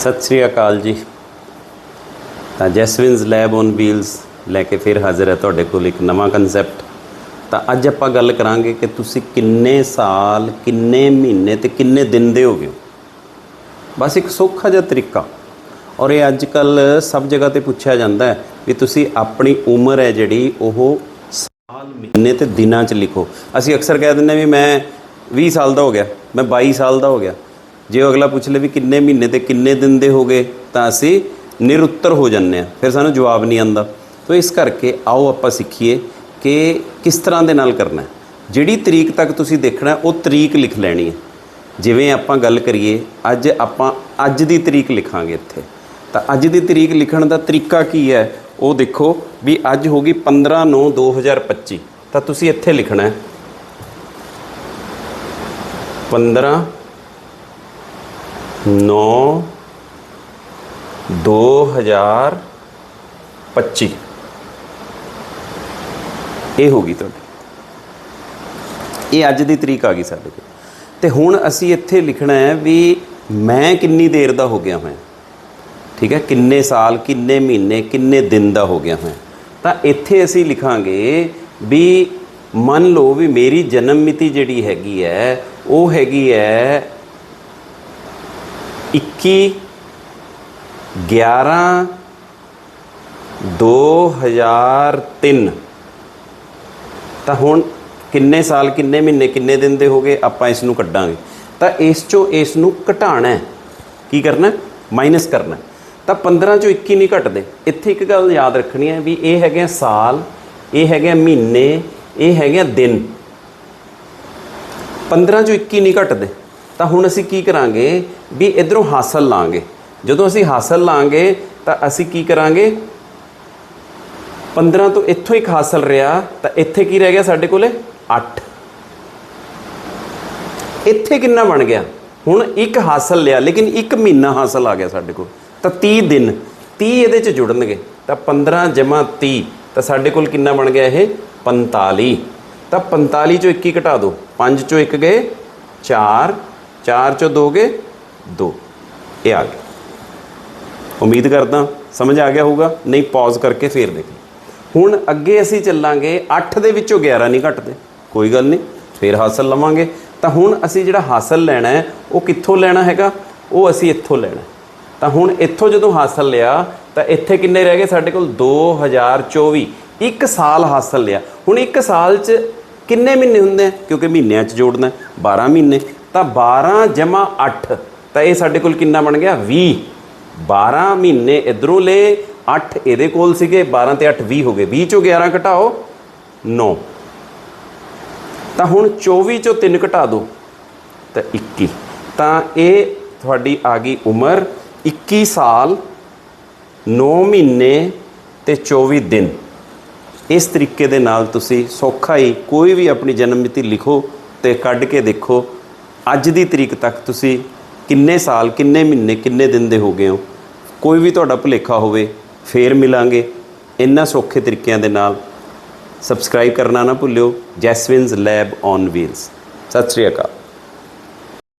ਸਤਿ ਸ੍ਰੀ ਅਕਾਲ ਜੀ। ਤਾਂ ਜੈਸਵਿਨਸ ਲੈਬ ਔਨ ਵੀਲਸ ਲੈ ਕੇ ਫਿਰ ਹਾਜ਼ਰ ਹੈ ਤੁਹਾਡੇ ਕੋਲ ਇੱਕ ਨਵਾਂ ਕਨਸੈਪਟ ਤਾਂ ਅੱਜ ਆਪਾਂ ਗੱਲ ਕਰਾਂਗੇ ਕਿ ਤੁਸੀਂ ਕਿੰਨੇ ਸਾਲ, ਕਿੰਨੇ ਮਹੀਨੇ ਤੇ ਕਿੰਨੇ ਦਿਨ ਦੇ ਹੋਗੇ ਹੋ। ਬਸ ਇੱਕ ਸੌਖਾ ਜਿਹਾ ਤਰੀਕਾ। ਔਰ ਇਹ ਅੱਜ ਕੱਲ ਸਭ ਜਗ੍ਹਾ ਤੇ ਪੁੱਛਿਆ ਜਾਂਦਾ ਹੈ ਵੀ ਤੁਸੀਂ ਆਪਣੀ ਉਮਰ ਹੈ ਜਿਹੜੀ, ਉਹ ਸਾਲ, ਮਹੀਨੇ ਤੇ ਦਿਨਾਂ 'ਚ ਲਿਖੋ। ਅਸੀਂ ਅਕਸਰ ਕਹਿ ਦਿੰਦੇ ਵੀ ਮੈਂ 20 ਸਾਲ ਦਾ ਹੋ ਗਿਆ, ਮੈਂ 22 ਸਾਲ ਦਾ ਹੋ ਗਿਆ। ਜੇ ਉਹ ਅਗਲਾ ਪੁੱਛ ਲੇ ਵੀ ਕਿੰਨੇ ਮਹੀਨੇ ਤੇ ਕਿੰਨੇ ਦਿਨ ਦੇ ਹੋ ਗਏ, ਤਾਂ ਅਸੀਂ ਨਿਰੁੱਤਰ ਹੋ ਜਾਂਦੇ ਆ ਫਿਰ ਸਾਨੂੰ ਜਵਾਬ ਨਹੀਂ ਆਂਦਾ ਤੋ ਇਸ ਕਰਕੇ ਆਓ ਆਪਾਂ ਸਿੱਖੀਏ ਕਿ ਕਿਸ ਤਰ੍ਹਾਂ ਦੇ ਨਾਲ ਕਰਨਾ ਹੈ। ਜਿਹੜੀ ਤਰੀਕ ਤੱਕ ਤੁਸੀਂ ਦੇਖਣਾ ਉਹ ਤਰੀਕ ਲਿਖ ਲੈਣੀ ਹੈ। ਜਿਵੇਂ ਆਪਾਂ ਗੱਲ ਕਰੀਏ, ਅੱਜ ਆਪਾਂ ਅੱਜ ਦੀ ਤਰੀਕ ਲਿਖਾਂਗੇ ਇੱਥੇ। ਤਾਂ ਅੱਜ ਦੀ ਤਰੀਕ ਲਿਖਣ ਦਾ ਤਰੀਕਾ ਕੀ ਹੈ? ਉਹ ਦੇਖੋ ਵੀ ਅੱਜ ਹੋ ਗਈ 15 9 2025 ਤਾਂ ਤੁਸੀਂ ਇੱਥੇ ਲਿਖਣਾ ਹੈ। 15 9 2025 ਇਹ ਹੋ ਗਈ ਤੁਹਾਡੀ। ਇਹ ਅੱਜ ਦੀ ਤਰੀਕ ਆ ਗਈ ਸਾਡੇ ਕੋਲ। ਤੇ ਹੁਣ ਅਸੀਂ ਇੱਥੇ ਲਿਖਣਾ ਹੈ ਵੀ ਮੈਂ ਕਿੰਨੀ ਦੇਰ ਦਾ ਹੋ ਗਿਆ ਹੋਇਆ। ਠੀਕ ਹੈ, ਕਿੰਨੇ ਸਾਲ, ਕਿੰਨੇ ਮਹੀਨੇ, ਕਿੰਨੇ ਦਿਨ ਦਾ ਹੋ ਗਿਆ ਹੋਇਆ। ਤਾਂ ਇੱਥੇ ਅਸੀਂ ਲਿਖਾਂਗੇ ਵੀ ਮੰਨ ਲਓ ਵੀ ਮੇਰੀ ਜਨਮ ਮਿਤੀ ਜਿਹੜੀ ਹੈਗੀ ਹੈ, ਉਹ ਹੈਗੀ ਹੈ 21 11 2003 ਤਾਂ ਹੁਣ ਕਿੰਨੇ ਸਾਲ, ਕਿੰਨੇ ਮਹੀਨੇ, ਕਿੰਨੇ ਦਿਨ ਦੇ ਹੋ ਗਏ, ਆਪਾਂ ਇਸ ਨੂੰ ਕੱਢਾਂਗੇ। ਤਾਂ ਇਸ ਚੋਂ ਇਸ ਨੂੰ ਘਟਾਣਾ ਹੈ। ਕੀ ਕਰਨਾ ਮਾਈਨਸ ਕਰਨਾ ਤਾਂ 15 ਚੋਂ 21 ਨਹੀਂ ਘਟਦੇ। ਇੱਥੇ ਇੱਕ ਗੱਲ ਯਾਦ ਰੱਖਣੀ ਹੈ ਵੀ ਇਹ ਹੈਗੇ ਸਾਲ, ਇਹ ਹੈਗੇ ਮਹੀਨੇ, ਇਹ ਹੈਗੇ ਆ ਦਿਨ। 15 ਚੋਂ 21 ਨਹੀਂ ਘਟਦੇ। ਤਾਂ ਹੁਣ ਅਸੀਂ ਕੀ ਕਰਾਂਗੇ? ਵੀ ਇਧਰੋਂ ਹਾਸਲ ਲਾਂਗੇ। ਜਦੋਂ ਅਸੀਂ ਹਾਸਲ ਲਾਂਗੇ, ਤਾਂ ਅਸੀਂ ਕੀ ਕਰਾਂਗੇ? 15 ਤੋਂ ਇੱਥੋਂ ਇੱਕ ਹਾਸਲ ਰਿਹਾ, ਤਾਂ ਇੱਥੇ ਕੀ ਰਹਿ ਗਿਆ ਸਾਡੇ ਕੋਲੇ? 8 ਇੱਥੇ ਕਿੰਨਾ ਬਣ ਗਿਆ? ਹੁਣ ਇੱਕ ਹਾਸਲ ਲਿਆ, ਲੇਕਿਨ ਇੱਕ ਮਹੀਨਾ ਹਾਸਲ ਆ ਗਿਆ ਸਾਡੇ ਕੋਲ। ਤਾਂ 30 ਦਿਨ 30 ਇਹਦੇ ਚ ਜੁੜਨਗੇ। ਤਾਂ 15 ਜਮਾ 30 ਤਾਂ ਸਾਡੇ ਕੋਲ ਕਿੰਨਾ ਬਣ ਗਿਆ ਇਹ? 45 ਤਾਂ 45 ਚੋਂ 21 ਘਟਾ ਦਿਓ 5 ਚੋਂ 1 ਗਏ 4 4 ਚੋਂ 2 ਗਏ 2 ਇਹ ਆ ਗਿਆ। ਉਮੀਦ ਕਰਦਾ ਸਮਝ ਆ ਗਿਆ ਹੋਊਗਾ। ਨਹੀਂ ਪੌਜ਼ ਕਰਕੇ ਫੇਰ ਦੇਖ ਹੁਣ ਅੱਗੇ ਅਸੀਂ ਚੱਲਾਂਗੇ 8 ਦੇ ਵਿੱਚੋਂ 11 ਨਹੀਂ ਘਟਦੇ। ਕੋਈ ਗੱਲ ਨਹੀਂ ਫੇਰ ਹਾਸਲ ਲਵਾਂਗੇ। ਤਾਂ ਹੁਣ ਅਸੀਂ ਜਿਹੜਾ ਹਾਸਲ ਲੈਣਾ ਹੈ ਉਹ ਕਿੱਥੋਂ ਲੈਣਾ ਹੈਗਾ? ਉਹ ਅਸੀਂ ਇੱਥੋਂ ਲੈਣਾ ਤਾਂ ਹੁਣ ਇੱਥੋਂ ਜਦੋਂ ਹਾਸਲ ਲਿਆ ਤਾਂ ਇੱਥੇ ਕਿੰਨੇ ਰਹਿ ਗਏ? ਸਾਡੇ ਕੋਲ 2024 ਇੱਕ ਸਾਲ ਹਾਸਲ ਲਿਆ। ਹੁਣ ਇੱਕ ਸਾਲ 'ਚ ਕਿੰਨੇ ਮਹੀਨੇ ਹੁੰਦੇ ਕਿਉਂਕਿ ਮਹੀਨਿਆਂ 'ਚ ਜੋੜਨਾ ਹੈ, 12 ਮਹੀਨੇ। ਤਾਂ 12 ਜਮਾ 8 ਤਾਂ ਇਹ ਸਾਡੇ ਕੋਲ ਕਿੰਨਾ ਬਣ ਗਿਆ? 20 12 ਮਹੀਨੇ ਇਧਰੋਂ ਲਏ 8 ਇਹਦੇ ਕੋਲ ਸੀਗੇ 12 ਤੇ 8 20 ਹੋ ਗਏ। 20 ਚੋਂ 11 ਘਟਾਓ 9 ਤਾਂ ਹੁਣ 24 ਚੋਂ 3 ਘਟਾ ਦਿਓ, ਤਾਂ 21 ਤਾਂ ਇਹ ਤੁਹਾਡੀ ਆ ਗਈ ਉਮਰ 21 ਸਾਲ 9 ਮਹੀਨੇ ਤੇ 24 ਦਿਨ। ਇਸ ਤਰੀਕੇ ਦੇ ਨਾਲ ਤੁਸੀਂ ਸੌਖਾ ਹੀ ਕੋਈ ਵੀ ਆਪਣੀ ਜਨਮ ਮਿਤੀ ਲਿਖੋ ਤੇ ਕੱਢ ਕੇ ਦੇਖੋ ਅੱਜ ਦੀ ਤਰੀਕ ਤੱਕ ਤੁਸੀਂ ਕਿੰਨੇ ਸਾਲ, ਕਿੰਨੇ ਮਹੀਨੇ, ਕਿੰਨੇ ਦਿਨ ਦੇ ਹੋ ਗਏ ਹੋ? ਕੋਈ ਵੀ ਤੁਹਾਡਾ ਭੁਲੇਖਾ ਹੋਵੇ, ਫੇਰ ਮਿਲਾਂਗੇ। ਇੰਨਾ ਸੌਖੇ ਤਰੀਕਿਆਂ ਦੇ ਨਾਲ ਸਬਸਕ੍ਰਾਈਬ ਕਰਨਾ ਨਾ ਭੁੱਲਿਓ। ਜੈਸਵਿਨਸ ਲੈਬ ਔਨ ਵੀਲਸ ਸਤਿ ਸ੍ਰੀ ਅਕਾਲ।